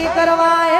કરવા